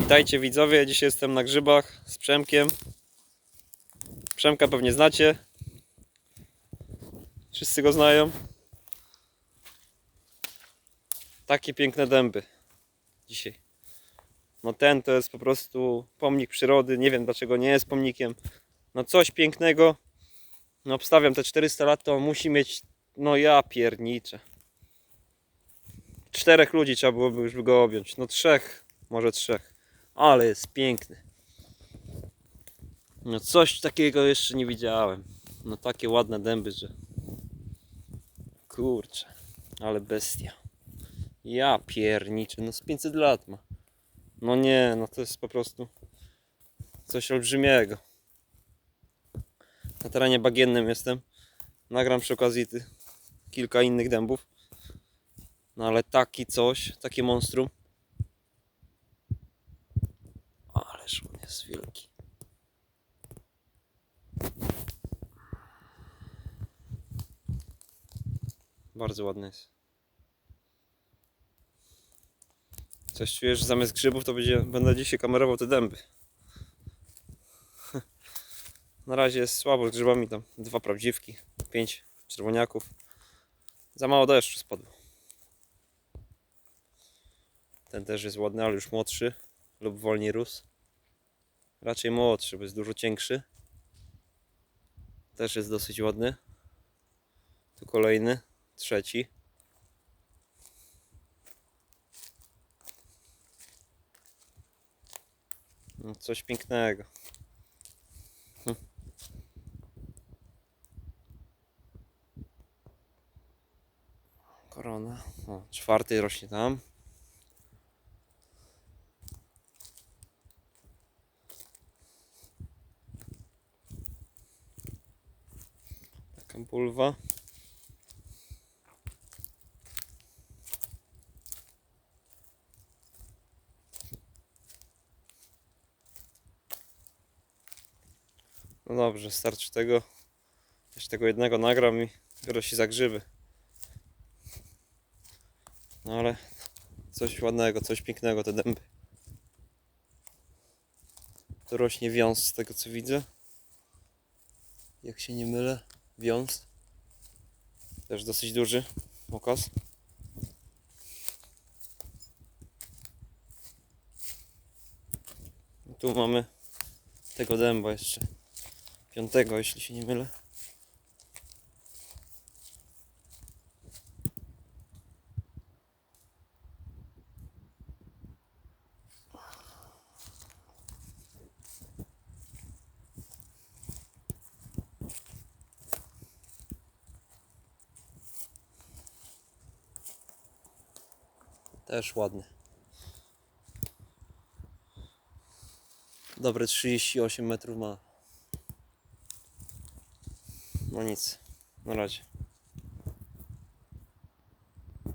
Witajcie widzowie, dzisiaj jestem na grzybach z Przemkiem. Przemka pewnie znacie. Wszyscy go znają. Takie piękne dęby dzisiaj. No ten to jest po prostu pomnik przyrody. Nie wiem dlaczego nie jest pomnikiem. No coś pięknego. No obstawiam te 400 lat to musi mieć, no ja pierniczę. Czterech ludzi trzeba byłoby już go objąć. No trzech, może trzech. Ale jest piękny. No coś takiego jeszcze nie widziałem. No takie ładne dęby, że... Kurczę, ale bestia. Ja pierniczę, no z 500 lat ma. No nie, no to jest po prostu coś olbrzymiego. Na terenie bagiennym jestem. Nagram przy okazji kilka innych dębów. No ale taki coś, takie monstrum. Jest wielki. Bardzo ładny jest. Coś czujesz, że zamiast grzybów to będzie, będę dzisiaj kamerował te dęby. Na razie jest słabo z grzybami, tam dwa prawdziwki, pięć czerwoniaków. Za mało deszczu spadło. Ten też jest ładny, ale już młodszy lub wolniej rósł. Raczej młodszy, bo jest dużo cięższy. Też jest dosyć ładny. Tu kolejny, trzeci. No, coś pięknego. Korona. O, czwarty rośnie tam. Taka bulwa. No dobrze, starczy tego. Jeszcze tego jednego nagram i biorę się za grzyby. No ale coś ładnego, coś pięknego te dęby. To rośnie wiąz z tego co widzę. Jak się nie mylę, wiąz. Też dosyć duży okaz. Tu mamy tego dęba jeszcze. Piątego, jeśli się nie mylę. Też ładny. Dobre 38 metrów ma. No nic, na razie.